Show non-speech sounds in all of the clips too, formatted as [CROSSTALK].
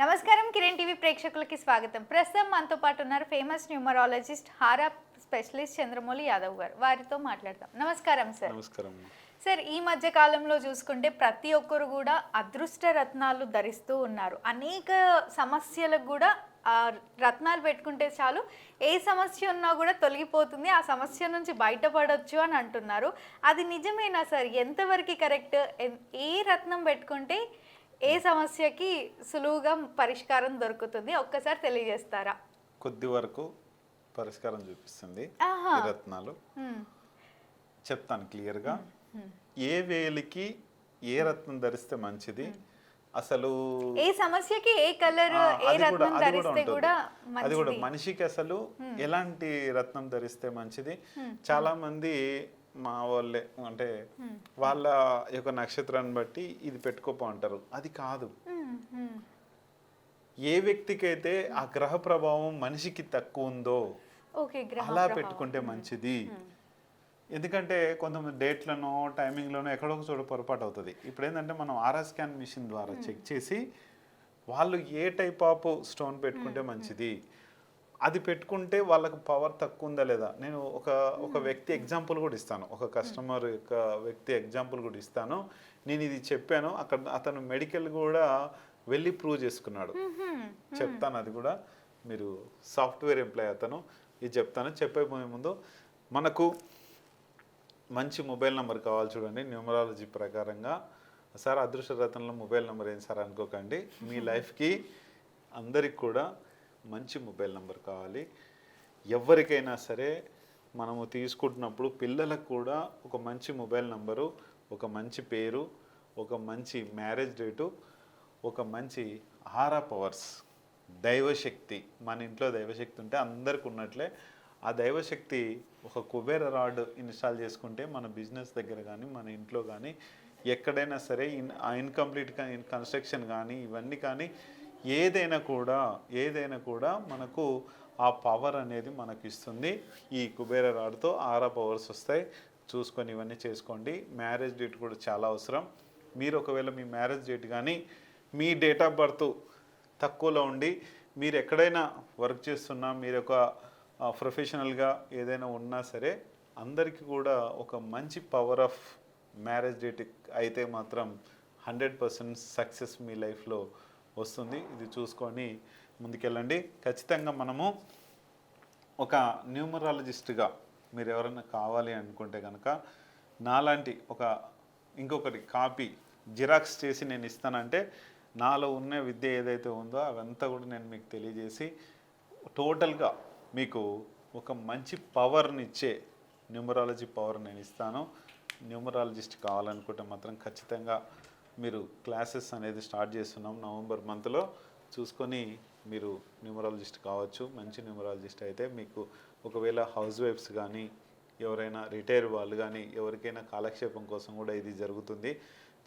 నమస్కారం కిరణ్ టీవీ ప్రేక్షకులకి స్వాగతం. ప్రస్తుతం మనతో పాటు ఉన్నారు ఫేమస్ న్యూమరాలజిస్ట్ హారా స్పెషలిస్ట్ చంద్రమౌళి యాదవ్ గారు. వారితో మాట్లాడతాం నమస్కారం సార్. నమస్కారం సార్ ఈ మధ్య కాలంలో చూసుకుంటే ప్రతి ఒక్కరు కూడా అదృష్ట రత్నాలు ధరిస్తూ ఉన్నారు. అనేక సమస్యలకు కూడా ఆ రత్నాలు పెట్టుకుంటే చాలు ఏ సమస్య ఉన్నా కూడా తొలగిపోతుంది ఆ సమస్య నుంచి బయటపడొచ్చు అని అంటున్నారు. అది నిజమేనా సార్? ఎంతవరకు కరెక్ట్? ఏ రత్నం పెట్టుకుంటే ఏ సమస్యకి సులువుగా పరిష్కారం దొరుకుతుంది ఒక్కసారి తెలియజేస్తారా? కొద్ది వరకు పరిష్కారం చూపిస్తుంది. రత్నాలు. చెప్తాను క్లియర్గా. ఏ వేలికి ఏ రత్నం ధరిస్తే మంచిది? అసలు ఏ సమస్యకి ఏ కలర్ ఏ అది కూడా రత్నం ధరిస్తే. కూడా అది కూడా మనిషికి అసలు ఎలాంటి రత్నం ధరిస్తే మంచిది? చాలా మంది మా వాళ్ళే అంటే వాళ్ళ యొక్క నక్షత్రాన్ని బట్టి ఇది పెట్టుకోపో అంటారు. అది కాదు. ఏ వ్యక్తికైతే ఆ గ్రహ ప్రభావం మనిషికి తక్కువ ఉందో అలా. పెట్టుకుంటే మంచిది. ఎందుకంటే కొంతమంది డేట్లను టైమింగ్లోనో ఎక్కడో చోట పొరపాటు అవుతుంది. ఇప్పుడు ఏంటంటే మనం ఆర్ఆర్ స్కాన్ మిషన్ ద్వారా చెక్ చేసి వాళ్ళు ఏ టైప్ ఆఫ్ స్టోన్ పెట్టుకుంటే మంచిది. అది పెట్టుకుంటే వాళ్ళకు పవర్ తక్కువ ఉందా లేదా? నేను ఒక ఒక వ్యక్తి ఎగ్జాంపుల్ కూడా ఇస్తాను. ఒక కస్టమర్ యొక్క వ్యక్తి ఎగ్జాంపుల్ కూడా ఇస్తాను. నేను ఇది చెప్పాను. అక్కడ అతను మెడికల్ కూడా వెళ్ళి ప్రూవ్ చేసుకున్నాడు. మ్మ్. చెప్తాను అది కూడా. మీరు సాఫ్ట్వేర్ ఎంప్లాయ్ అతను ఇది చెప్తాను. చెప్పే ముందు మనకు మంచి మొబైల్ నెంబర్ కావాలి చూడండి న్యూమరాలజీ ప్రకారంగా. సార్ అదృష్ట రత్నంలో మొబైల్ నెంబర్ ఏం సార్ అనుకోకండి. మీ [LAUGHS] లైఫ్కి అందరికి కూడా మంచి మొబైల్ నెంబర్ కావాలి. ఎవరికైనా సరే మనము తీసుకుంటున్నప్పుడు పిల్లలకు కూడా ఒక మంచి మొబైల్ నెంబరు ఒక మంచి పేరు ఒక మంచి మ్యారేజ్ డేటు ఒక మంచి ఆరా పవర్స్ దైవశక్తి మన ఇంట్లో దైవశక్తి ఉంటే అందరికి ఉన్నట్లే ఆ దైవశక్తి ఒక కుబేర రాడ్ ఇన్స్టాల్ చేసుకుంటే మన బిజినెస్ దగ్గర కానీ మన ఇంట్లో కానీ ఎక్కడైనా సరే ఇన్ ఇన్కంప్లీట్ కన్స్ట్రక్షన్ కానీ ఇవన్నీ కానీ ఏదైనా కూడా ఏదైనా కూడా మనకు ఆ పవర్ అనేది మనకి ఇస్తుంది ఈ కుబేర రాడ్తో ఆరా పవర్స్ వస్తాయి. చూసుకొని ఇవన్నీ చేసుకోండి. మ్యారేజ్ డేట్ కూడా చాలా అవసరం. మీరు ఒకవేళ మీ మ్యారేజ్ డేట్ కానీ మీ డేట్ ఆఫ్ బర్త్ తక్కువలో ఉండి మీరు ఎక్కడైనా వర్క్ చేస్తున్నా మీరు ఒక ప్రొఫెషనల్గా ఏదైనా ఉన్నా సరే అందరికీ కూడా ఒక మంచి పవర్ ఆఫ్ మ్యారేజ్ డేట్ అయితే మాత్రం హండ్రెడ్ పర్సెంట్ సక్సెస్ మీ లైఫ్లో వస్తుంది. ఇది చూసుకొని ముందుకెళ్ళండి. ఖచ్చితంగా మనము ఒక న్యూమరాలజిస్ట్గా మీరు ఎవరైనా కావాలి అనుకుంటే కనుక నాలాంటి ఒక ఇంకొకటి కాపీ జిరాక్స్ చేసి నేను ఇస్తానంటే నాలో ఉన్న విద్య ఏదైతే ఉందో అవంతా కూడా నేను మీకు తెలియజేసి టోటల్గా మీకు ఒక మంచి పవర్ని ఇచ్చే న్యూమరాలజీ పవర్ నేను ఇస్తాను. న్యూమరాలజిస్ట్ కావాలనుకుంటే మాత్రం ఖచ్చితంగా మీరు క్లాసెస్ అనేది స్టార్ట్ చేస్తున్నాం నవంబర్ మంత్లో. చూసుకొని మీరు న్యూమరాలజిస్ట్ కావచ్చు మంచి న్యూమరాలజిస్ట్ అయితే మీకు ఒకవేళ హౌస్ వైఫ్స్ కానీ ఎవరైనా రిటైర్ వాళ్ళు కానీ ఎవరికైనా కాలక్షేపం కోసం కూడా ఇది జరుగుతుంది.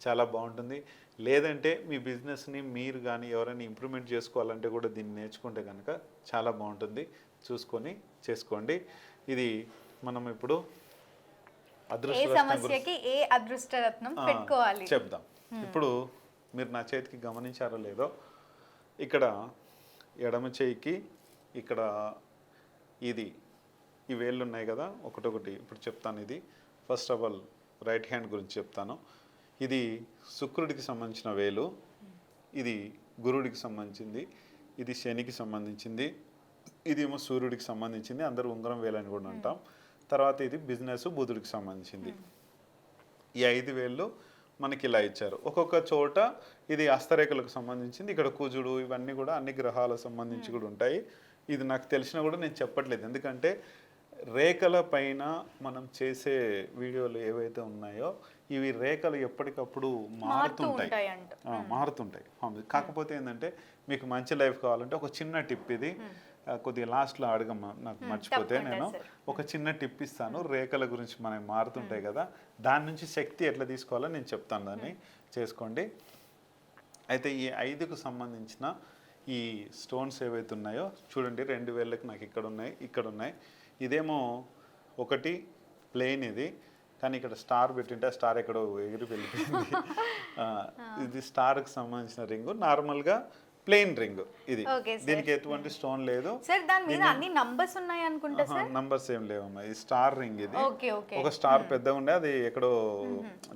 చాలా బాగుంటుంది. లేదంటే మీ బిజినెస్ని మీరు కానీ ఎవరైనా ఇంప్రూవ్మెంట్ చేసుకోవాలంటే కూడా దీన్ని నేర్చుకుంటే కనుక చాలా బాగుంటుంది. చూసుకొని చేసుకోండి. ఇది మనం ఇప్పుడు అదృష్ట సమస్యకి ఏ అదృష్ట రత్నం ఆ, పెట్టుకోవాలి? చెప్దాం. ఇప్పుడు మీరు నా చేతికి గమనించారో లేదో ఇక్కడ ఎడమ చేయికి ఇక్కడ ఇది ఈ వేళ్ళు ఉన్నాయి కదా ఒకటొకటి ఇప్పుడు చెప్తాను ఇది. First of all right hand గురించి చెప్తాను. ఇది శుక్రుడికి సంబంధించిన వేలు ఇది గురుడికి సంబంధించింది ఇది శనికి సంబంధించింది ఇది ఏమో సూర్యుడికి సంబంధించింది అందరూ ఉంగరం వేలు అని కూడా అంటాం. తర్వాత ఇది బిజినెస్ బుధుడికి సంబంధించింది. ఈ ఐదు వేళ్ళు మనకి ఇలా ఇచ్చారు. ఒక్కొక్క చోట ఇది హస్తరేఖలకు సంబంధించింది ఇక్కడ కుజుడు ఇవన్నీ కూడా అన్ని గ్రహాలకు సంబంధించి కూడా ఉంటాయి. ఇది నాకు తెలిసినా కూడా నేను చెప్పట్లేదు. ఎందుకంటే రేఖల పైన మనం చేసే వీడియోలు ఏవైతే ఉన్నాయో ఇవి రేఖలు ఎప్పటికప్పుడు మారుతూ మారుతుంటాయి మారుతుంటాయి. కాకపోతే ఏంటంటే మీకు మంచి లైఫ్ కావాలంటే ఒక చిన్న టిప్ ఇది. కొద్దిగా లాస్ట్లో అడగమ్మా నాకు మర్చిపోతే నేను. ఒక చిన్న టిప్ ఇస్తాను రేఖల గురించి మనకి మారుతుంటాయి కదా దాని నుంచి శక్తి ఎట్లా తీసుకోవాలో నేను చెప్తాను దాన్ని. చేసుకోండి. అయితే ఈ ఐదుకు సంబంధించిన ఈ స్టోన్స్ ఏవైతే ఉన్నాయో చూడండి రెండు వేళ్ళకి నాకు ఇక్కడ ఉన్నాయి ఇక్కడ ఉన్నాయి. ఇదేమో ఒకటి ప్లేన్ ఇది కానీ ఇక్కడ స్టార్ పెట్టింటే ఆ స్టార్ ఎక్కడో ఎగిరి వెళ్ళిపోయింది. [LAUGHS] ఇది స్టార్కి సంబంధించిన రింగు. నార్మల్గా ప్లెయిన్ రింగ్ ఇది. దీనికి ఎటువంటి స్టోన్ లేదు. సార్ దాని మీద అన్ని నంబర్స్ ఉన్నాయి అనుకుంటా సార్? నంబర్స్ ఏం లేవమ్మా. ఇది స్టార్ రింగ్ ఇది. ఒక స్టార్ పెద్దగా ఉండే అది ఎక్కడో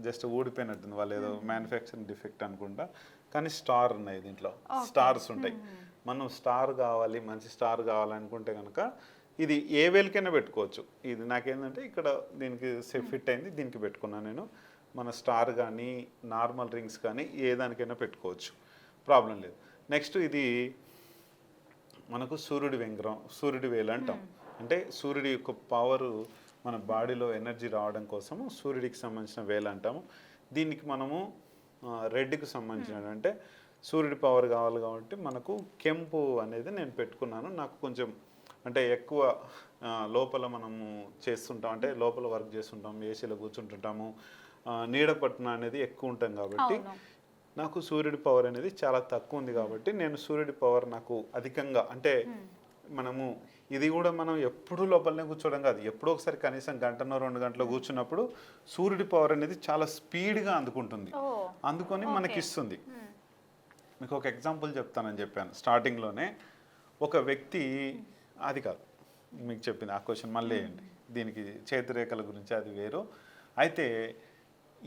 జస్ట్ ఊడిపోయినట్టుంది. వాళ్ళు ఏదో మ్యానుఫ్యాక్చరింగ్ డిఫెక్ట్ అనుకుంటా. కానీ స్టార్ ఉన్నాయి దీంట్లో. స్టార్స్ ఉంటాయి. మనం స్టార్ కావాలి మంచి స్టార్ కావాలనుకుంటే కనుక ఇది ఏ వేలకైనా పెట్టుకోవచ్చు. ఇది నాకేంటంటే ఇక్కడ దీనికి ఫిట్ అయింది దీనికి పెట్టుకున్నాను నేను. మన స్టార్ కానీ నార్మల్ రింగ్స్ కానీ ఏ దానికైనా పెట్టుకోవచ్చు. ప్రాబ్లం లేదు. నెక్స్ట్ ఇది మనకు సూర్యుడి వెంగ్రం సూర్యుడి వేలు అంటాం. అంటే సూర్యుడి యొక్క పవర్ మన బాడీలో ఎనర్జీ రావడం కోసము సూర్యుడికి సంబంధించిన వేలు అంటాము. దీనికి మనము రెడ్కి సంబంధించిన అంటే సూర్యుడి పవర్ కావాలి కాబట్టి మనకు కెంపు అనేది నేను పెట్టుకున్నాను. నాకు కొంచెం అంటే ఎక్కువ లోపల మనము చేస్తుంటాం. అంటే లోపల వర్క్ చేస్తుంటాం ఏసీలో కూర్చుంటుంటాము. నీడ పట్టున అనేది ఎక్కువ ఉంటాం కాబట్టి. నాకు సూర్యుడి పవర్ అనేది చాలా తక్కువ ఉంది కాబట్టి నేను సూర్యుడి పవర్ నాకు అధికంగా అంటే మనము ఇది కూడా మనం ఎప్పుడు లోపలనే కూర్చోవడం కాదు. ఎప్పుడో ఒకసారి కనీసం గంటనో రెండు గంటలు కూర్చున్నప్పుడు సూర్యుడి పవర్ అనేది చాలా స్పీడ్గా అందుకుంటుంది. అందుకొని మనకి ఇస్తుంది. మీకు ఒక ఎగ్జాంపుల్ చెప్తానని చెప్పాను. స్టార్టింగ్లోనే ఒక వ్యక్తి అది కాదు మీకు చెప్పింది ఆ క్వశ్చన్ మళ్ళీ దీనికి చేతిరేఖల గురించి అది వేరు. అయితే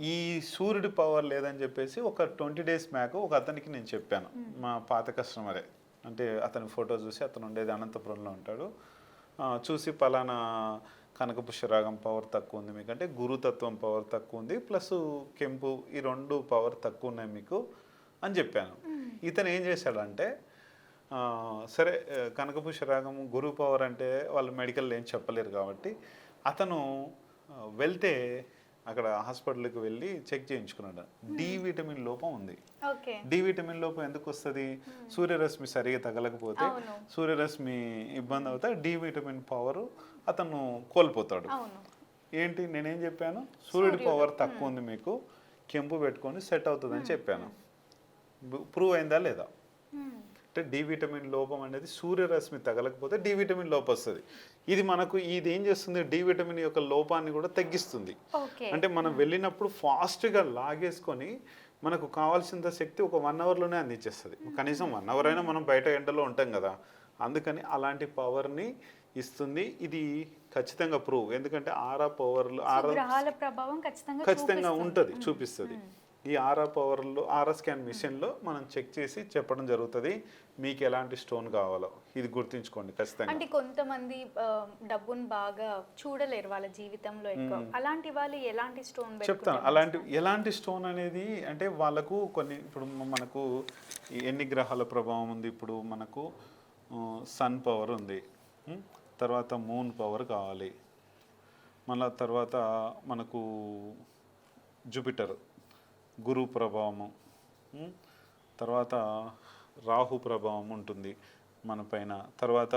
ఈ సూర్యుడి పవర్ లేదని చెప్పేసి ఒక ట్వంటీ డేస్ మ్యాక్ ఒక అతనికి నేను చెప్పాను. మా పాత కస్టమరే అంటే అతని ఫోటో చూసి అతను ఉండేది అనంతపురంలో ఉంటాడు. చూసి పలానా కనక పుష్యరాగం పవర్ తక్కువ ఉంది మీకు అంటే గురుతత్వం పవర్ తక్కువ ఉంది ప్లస్ కెంపు ఈ రెండు పవర్ తక్కువ ఉన్నాయి మీకు అని చెప్పాను. ఇతను ఏం చేశాడంటే సరే ఆ, కనకపుష్య రాగం గురు పవర్ అంటే వాళ్ళు మెడికల్ ఏం చెప్పలేరు కాబట్టి అతను వెళ్తే అక్కడ హాస్పిటల్కి వెళ్ళి చెక్ చేయించుకున్నాడు. డి విటమిన్ లోపం ఉంది. డి విటమిన్ లోపం ఎందుకు వస్తుంది? సూర్యరశ్మి సరిగా తగలకపోతే. సూర్యరశ్మి ఇబ్బంది అవుతే డి విటమిన్ పవర్ అతను కోల్పోతాడు. ఏంటి? నేనేం చెప్పాను? సూర్యుడి పవర్ తక్కువ ఉంది మీకు. కెంపు పెట్టుకొని సెట్ అవుతుందని చెప్పాను. ప్రూవ్ అయిందా లేదా. అంటే డి విటమిన్ లోపం అనేది సూర్యరశ్మి తగలకపోతే డి విటమిన్ లోపం వస్తుంది ఇది మనకు ఇది ఏం చేస్తుంది? డి విటమిన్ యొక్క లోపాన్ని కూడా తగ్గిస్తుంది. అంటే మనం వెళ్ళినప్పుడు ఫాస్ట్గా లాగేసుకొని మనకు కావాల్సినంత శక్తి ఒక వన్ అవర్లోనే అందించేస్తుంది. కనీసం వన్ అవర్ అయినా మనం బయట ఎండలో ఉంటాం కదా. అందుకని అలాంటి పవర్ని ఇస్తుంది. ఇది ఖచ్చితంగా ప్రూవ్ ఎందుకంటే ఆరా పవర్లు ఆరా ప్రభావం ఖచ్చితంగా. ఉంటుంది చూపిస్తుంది. ఈ ఆర్ఆ పవర్లో ఆర్ఆర్ స్కాన్ మిషన్లో మనం చెక్ చేసి చెప్పడం జరుగుతుంది మీకు ఎలాంటి స్టోన్ కావాలో. ఇది గుర్తుంచుకోండి ఖచ్చితంగా. అంటే కొంతమంది డబ్బుని బాగా చూడలేరు వాళ్ళ జీవితంలో ఎక్కువ. అలాంటి వాళ్ళు ఎలాంటి స్టోన్ చెప్తాను. అలాంటి ఎలాంటి స్టోన్ అనేది అంటే వాళ్ళకు కొన్ని ఇప్పుడు మనకు ఎన్ని గ్రహాల ప్రభావం ఉంది? ఇప్పుడు మనకు సన్ పవర్ ఉంది? తర్వాత మూన్ పవర్ కావాలి. మళ్ళా తర్వాత మనకు జూపిటర్. గురు ప్రభావము? తర్వాత రాహు ప్రభావం ఉంటుంది మన పైన. తర్వాత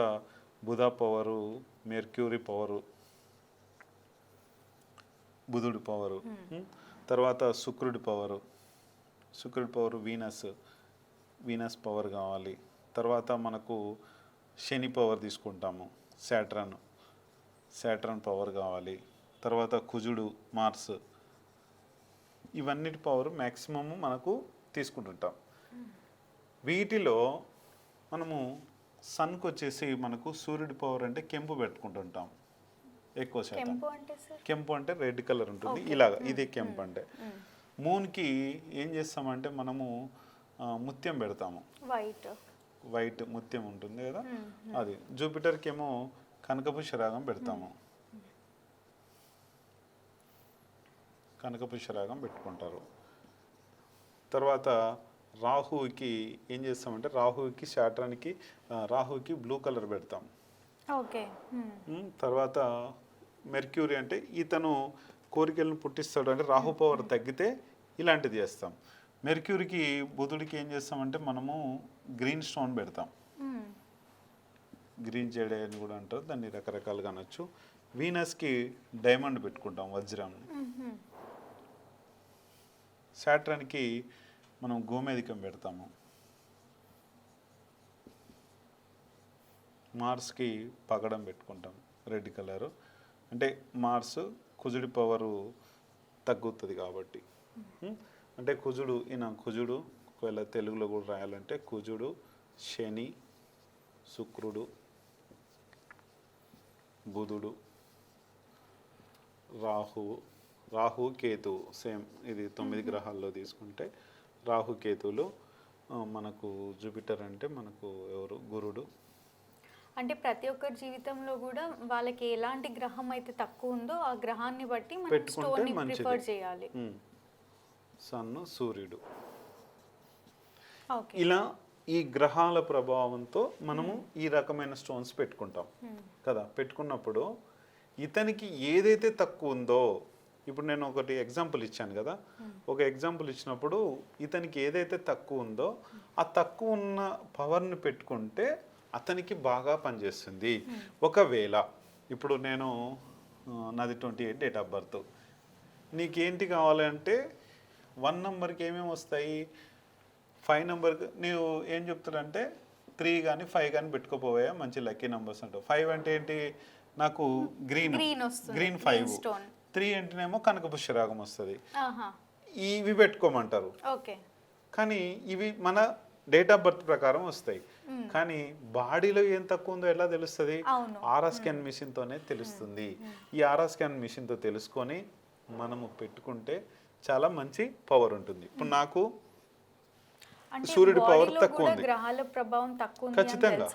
బుధ పవరు మెర్క్యూరీ పవరు బుధుడి పవరు? తర్వాత శుక్రుడి పవరు. శుక్రుడి పవర్ వీనస్ వీనస్ పవర్ కావాలి. తర్వాత మనకు శని పవర్ తీసుకుంటాము శాట్రన్ శాట్రన్ పవర్ కావాలి. తర్వాత కుజుడు మార్స్ ఇవన్నిటి పవర్ మ్యాక్సిమమ్ మనకు తీసుకుంటుంటాం. వీటిలో మనము సన్కి వచ్చేసి మనకు సూర్యుడి పవర్ అంటే కెంపు పెట్టుకుంటుంటాం. ఎక్కువ శాతం. కెంపు అంటే రెడ్ కలర్ ఉంటుంది. ఇలాగ ఇది కెంపు అంటే. మూన్కి ఏం చేస్తామంటే మనము ముత్యం పెడతాము. వైట్ వైట్ ముత్యం ఉంటుంది కదా? అది. జూపిటర్కి ఏమో కనకపుష్య రాగం పెడతాము. కనకపుష్య రాగం పెట్టుకుంటారు. తర్వాత రాహువుకి ఏం చేస్తామంటే రాహువుకి శాట్రానికి ఆ, రాహువుకి బ్లూ కలర్ పెడతాం. ఓకే. తర్వాత మెర్క్యూరీ అంటే ఇతను కోరికలను పుట్టిస్తాడు అంటే రాహు పవర్ తగ్గితే ఇలాంటిది చేస్తాం. మెర్క్యూరీకి బుధుడికి ఏం చేస్తామంటే మనము గ్రీన్ స్టోన్ పెడతాం. గ్రీన్ జెడే అని కూడా అంటారు దాన్ని రకరకాలుగా అనొచ్చు. వీనస్కి డైమండ్ పెట్టుకుంటాం వజ్రం. శాట్రాన్కి మనం గోమేధికం పెడతాము. మార్స్కి పగడం పెట్టుకుంటాం రెడ్ కలరు. అంటే మార్స్ కుజుడి పవరు తగ్గుతుంది కాబట్టి? అంటే కుజుడు ఈయన కుజుడు ఒకవేళ తెలుగులో కూడా రాయాలంటే కుజుడు శని శుక్రుడు బుధుడు రాహువు రాహు కేతు సేమ్ ఇది తొమ్మిది గ్రహాల్లో తీసుకుంటే రాహు కేతువులు ఆ, మనకు జూపిటర్ అంటే మనకు ఎవరు? గురుడు. అంటే ప్రతి ఒక్కరి జీవితంలో కూడా వాళ్ళకి ఎలాంటి గ్రహం అయితే తక్కువ ఉందో ఆ గ్రహాన్ని బట్టి మనం స్టోన్. ప్రిఫర్ చేయాలి. సన్ను సూర్యుడు. ఇలా ఈ గ్రహాల ప్రభావంతో మనము ఈ రకమైన స్టోన్స్ పెట్టుకుంటాం. కదా? పెట్టుకున్నప్పుడు ఇతనికి ఏదైతే తక్కువ ఉందో ఇప్పుడు నేను ఒకటి ఎగ్జాంపుల్ ఇచ్చాను కదా. ఒక ఎగ్జాంపుల్ ఇచ్చినప్పుడు ఇతనికి ఏదైతే తక్కువ ఉందో ఆ తక్కువ ఉన్న పవర్ని పెట్టుకుంటే అతనికి బాగా పనిచేస్తుంది. ఒకవేళ ఇప్పుడు నేను నాది twenty eight date of birth నీకేంటి కావాలంటే వన్ నెంబర్కి ఏమేమి వస్తాయి? ఫైవ్ నెంబర్ నీవు ఏం చెప్తారంటే త్రీ కానీ ఫైవ్ కానీ పెట్టుకోపోయా మంచి లక్కీ నెంబర్స్ అంటావు. ఫైవ్ అంటే ఏంటి? నాకు గ్రీన్. Green five. త్రీ అంటేనేమో కనక పుష్యరాగం వస్తుంది ఇవి పెట్టుకోమంటారు. ఓకే. కానీ ఇవి మన డేట్ ఆఫ్ బర్త్ ప్రకారం వస్తాయి. కానీ బాడీలో ఏం తక్కువ ఉందో ఎలా తెలుస్తుంది? అవును. ఆర్ఆ స్కాన్ మిషన్తోనే తెలుస్తుంది. ఈ ఆర్ఆ స్కాన్ మిషన్తో తెలుసుకొని మనము పెట్టుకుంటే చాలా మంచి పవర్ ఉంటుంది. ఇప్పుడు నాకు సూర్యుడి బాడీలో తక్కువ ఉంది. గ్రహాల ప్రభావం తక్కువ ఖచ్చితంగా?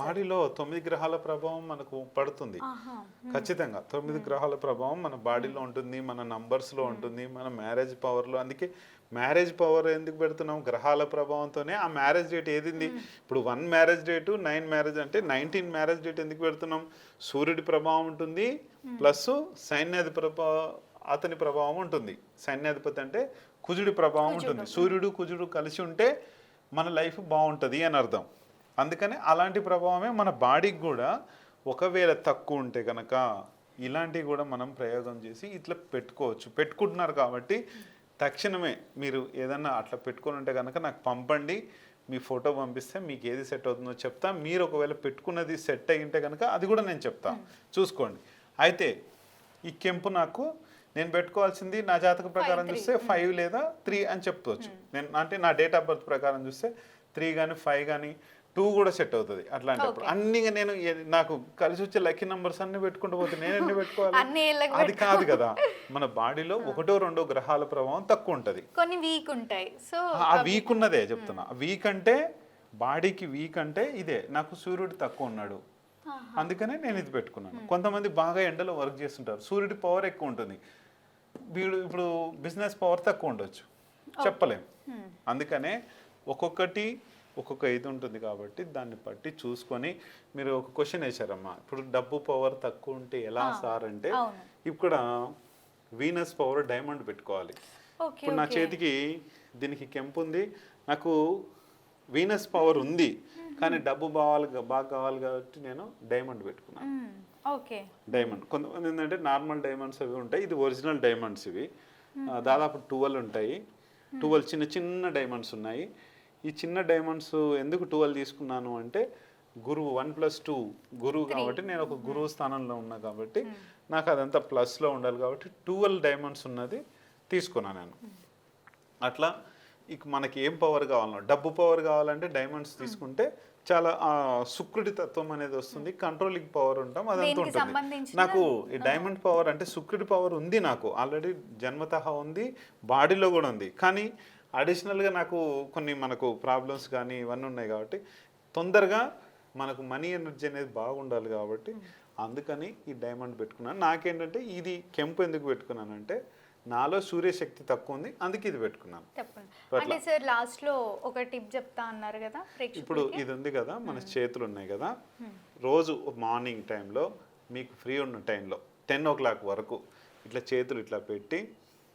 బాడీలో తొమ్మిది గ్రహాల ప్రభావం మనకు పడుతుంది. ఖచ్చితంగా. తొమ్మిది గ్రహాల ప్రభావం మన బాడీలో ఉంటుంది మన numbers లో ఉంటుంది మన మ్యారేజ్ పవర్లో. అందుకే మ్యారేజ్ పవర్ ఎందుకు పెడుతున్నాం? గ్రహాల ప్రభావంతోనే. ఆ మ్యారేజ్ డేట్ ఏదింది? ఇప్పుడు one marriage date nine marriage అంటే నైన్టీన్ మ్యారేజ్ డేట్ ఎందుకు పెడుతున్నాం? సూర్యుడి ప్రభావం ఉంటుంది ప్లస్ సైన్యాధి ప్రభావ అతని ప్రభావం ఉంటుంది. సైన్యాధిపతి అంటే కుజుడి ప్రభావం ఉంటుంది. సూర్యుడు కుజుడు కలిసి ఉంటే మన లైఫ్ బాగుంటుంది అని అర్థం. అందుకని అలాంటి ప్రభావమే మన బాడీకి కూడా ఒకవేళ తక్కువ ఉంటే కనుక ఇలాంటివి కూడా మనం ప్రయోగం చేసి ఇట్లా పెట్టుకోవచ్చు. పెట్టుకుంటున్నారు కాబట్టి తక్షణమే మీరు ఏదన్నా అట్లా పెట్టుకొని ఉంటే కనుక నాకు పంపండి మీ ఫోటో పంపిస్తే మీకు ఏది సెట్ అవుతుందో చెప్తా. మీరు ఒకవేళ పెట్టుకున్నది సెట్ అయి ఉంటే కనుక అది కూడా నేను చెప్తా. చూసుకోండి. అయితే ఈ కెంపు నాకు నేను పెట్టుకోవాల్సింది నా జాతక ప్రకారం చూస్తే ఫైవ్ లేదా త్రీ అని చెప్పుకోవచ్చు నేను అంటే నా డేట్ ఆఫ్ బర్త్ ప్రకారం చూస్తే త్రీ కానీ ఫైవ్ కానీ టూ కూడా సెట్ అవుతుంది అట్లాంటప్పుడు. అన్ని నేను నాకు కలిసి వచ్చే లక్కీ నంబర్స్ అన్ని పెట్టుకుంటూ పోతే నేను ఎన్ని పెట్టుకోవాలి? అది కాదు కదా. మన బాడీలో ఒకటో రెండో గ్రహాల ప్రభావం తక్కువ ఉంటుంది. కొన్ని వీక్ ఉంటాయి. సో ఆ వీక్ ఉన్నదే చెప్తున్నా. వీక్ అంటే బాడీకి వీక్ అంటే ఇదే. నాకు సూర్యుడు తక్కువ ఉన్నాడు. అందుకనే నేను ఇది పెట్టుకున్నాను. కొంతమంది బాగా ఎండలో వర్క్ చేస్తుంటారు. సూర్యుడి పవర్ ఎక్కువ ఉంటుంది. వీడు ఇప్పుడు బిజినెస్ పవర్ తక్కువ ఉండొచ్చు. చెప్పలేం. అందుకనే ఒక్కొక్కటి ఒక్కొక్క ఇది ఉంటుంది కాబట్టి దాన్ని బట్టి చూసుకొని మీరు ఒక క్వశ్చన్ వేశారమ్మా. ఇప్పుడు డబ్బు పవర్ తక్కువ ఉంటే ఎలా సార్ అంటే. ఇక్కడ వీనస్ పవర్ డైమండ్ పెట్టుకోవాలి. ఇప్పుడు నా చేతికి దీనికి కెంపు ఉంది. నాకు వీనస్ పవర్ ఉంది. కానీ డబ్బు బావాలి బాగా కావాలి కాబట్టి నేను డైమండ్ పెట్టుకున్నాను. ఓకే. డైమండ్. కొంతమంది ఏంటంటే నార్మల్ డైమండ్స్ అవి ఉంటాయి. ఇది ఒరిజినల్ డైమండ్స్ ఇవి. దాదాపు ట్వెల్వ్ ఉంటాయి. ట్వెల్వ్ చిన్న చిన్న డైమండ్స్ ఉన్నాయి. ఈ చిన్న డైమండ్స్ ఎందుకు ట్వెల్వ్ తీసుకున్నాను అంటే గురువు వన్ ప్లస్ టూ గురువు కాబట్టి నేను ఒక గురువు స్థానంలో ఉన్నా కాబట్టి నాకు అదంతా ప్లస్లో ఉండాలి కాబట్టి ట్వెల్వ్ డైమండ్స్ ఉన్నది తీసుకున్నాను నేను. అట్లా ఇక మనకి ఏం పవర్ కావాలన్నా డబ్బు పవర్ కావాలంటే డైమండ్స్ తీసుకుంటే చాలా ఆ, శుక్రుడి తత్వం అనేది వస్తుంది కంట్రోలింగ్ పవర్ ఉంటాం అదంతా ఉంటుంది. నాకు ఈ డైమండ్ పవర్ అంటే శుక్రుడి పవర్ ఉంది నాకు. ఆల్రెడీ జన్మతహ ఉంది బాడీలో కూడా ఉంది. కానీ అడిషనల్గా నాకు కొన్ని మనకు ప్రాబ్లమ్స్ కానీ ఇవన్నీ ఉన్నాయి కాబట్టి తొందరగా మనకు మనీ ఎనర్జీ అనేది బాగుండాలి కాబట్టి అందుకని ఈ డైమండ్ పెట్టుకున్నాను. నాకేంటంటే ఇది కెంపు ఎందుకు పెట్టుకున్నానంటే నాలో సూర్యశక్తి తక్కువ ఉంది అందుకే ఇది పెట్టుకున్నాను. అంటే సార్ లాస్ట్లో ఒక టిప్ చెప్తా అన్నారు కదా ఇప్పుడు ఇది ఉంది కదా మన చేతులు ఉన్నాయి కదా రోజు మార్నింగ్ టైంలో మీకు ఫ్రీ ఉన్న టైంలో టెన్ ఓ క్లాక్ వరకు ఇట్లా చేతులు ఇట్లా పెట్టి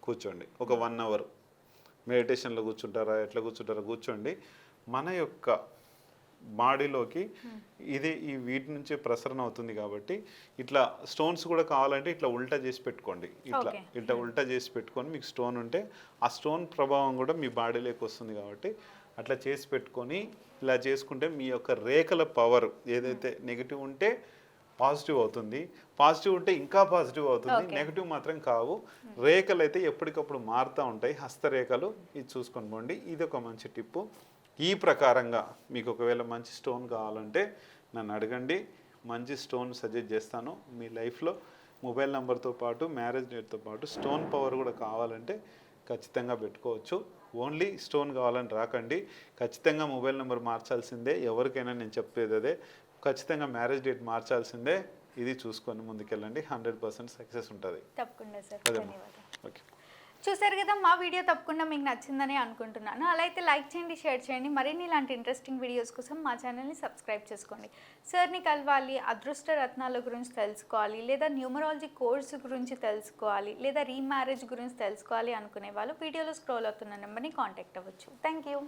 కూర్చోండి. ఒక వన్ అవర్. మెడిటేషన్లో కూర్చుంటారా ఎట్లా కూర్చుంటారా కూర్చోండి. మన యొక్క బాడీలోకి ఇది ఈ వీటి నుంచే ప్రసరణ అవుతుంది కాబట్టి ఇట్లా స్టోన్స్ కూడా కావాలంటే ఇట్లా ఉల్టా చేసి పెట్టుకోండి. ఇట్లా. ఇట్లా ఉల్టా చేసి పెట్టుకొని మీకు స్టోన్ ఉంటే ఆ స్టోన్ ప్రభావం కూడా మీ బాడీలోకి వస్తుంది కాబట్టి అట్లా చేసి పెట్టుకొని ఇలా చేసుకుంటే మీ యొక్క రేఖల పవర్ ఏదైతే నెగిటివ్ ఉంటే పాజిటివ్ అవుతుంది. పాజిటివ్ ఉంటే ఇంకా పాజిటివ్ అవుతుంది. నెగిటివ్ మాత్రం కావు. రేఖలు అయితే ఎప్పటికప్పుడు మారుతూ ఉంటాయి. హస్తరేఖలు ఇది చూసుకొని పోండి. ఇది ఒక మంచి టిప్పు. ఈ ప్రకారంగా మీకు ఒకవేళ మంచి స్టోన్ కావాలంటే నన్ను అడగండి. మంచి స్టోన్ సజెస్ట్ చేస్తాను. మీ లైఫ్లో మొబైల్ నెంబర్తో పాటు మ్యారేజ్ డేట్తో పాటు స్టోన్ పవర్ కూడా కావాలంటే ఖచ్చితంగా పెట్టుకోవచ్చు. ఓన్లీ స్టోన్ కావాలని రాకండి. ఖచ్చితంగా మొబైల్ నెంబర్ మార్చాల్సిందే. ఎవరికైనా నేను చెప్పేది అదే. ఖచ్చితంగా మ్యారేజ్ డేట్ మార్చాల్సిందే. ఇది చూసుకొని ముందుకెళ్ళండి. హండ్రెడ్ పర్సెంట్ సక్సెస్ ఉంటుంది. తప్పకుండా సార్. ఓకే. చూసారు కదా మా వీడియో తప్పకుండా మీకు నచ్చిందని అనుకుంటున్నాను. అలా అయితే లైక్ చేయండి షేర్ చేయండి. మరిన్ని ఇలాంటి ఇంట్రెస్టింగ్ వీడియోస్ కోసం మా ఛానల్ని సబ్స్క్రైబ్ చేసుకోండి. సార్ని కలవాలి అదృష్ట రత్నాల గురించి తెలుసుకోవాలి లేదా న్యూమరాలజీ కోర్స్ గురించి తెలుసుకోవాలి లేదా రీమ్యారేజ్ గురించి తెలుసుకోవాలి అనుకునే వాళ్ళు వీడియోలో స్క్రోల్ అవుతున్న నెంబర్ని కాంటాక్ట్ అవ్వచ్చు. Thank you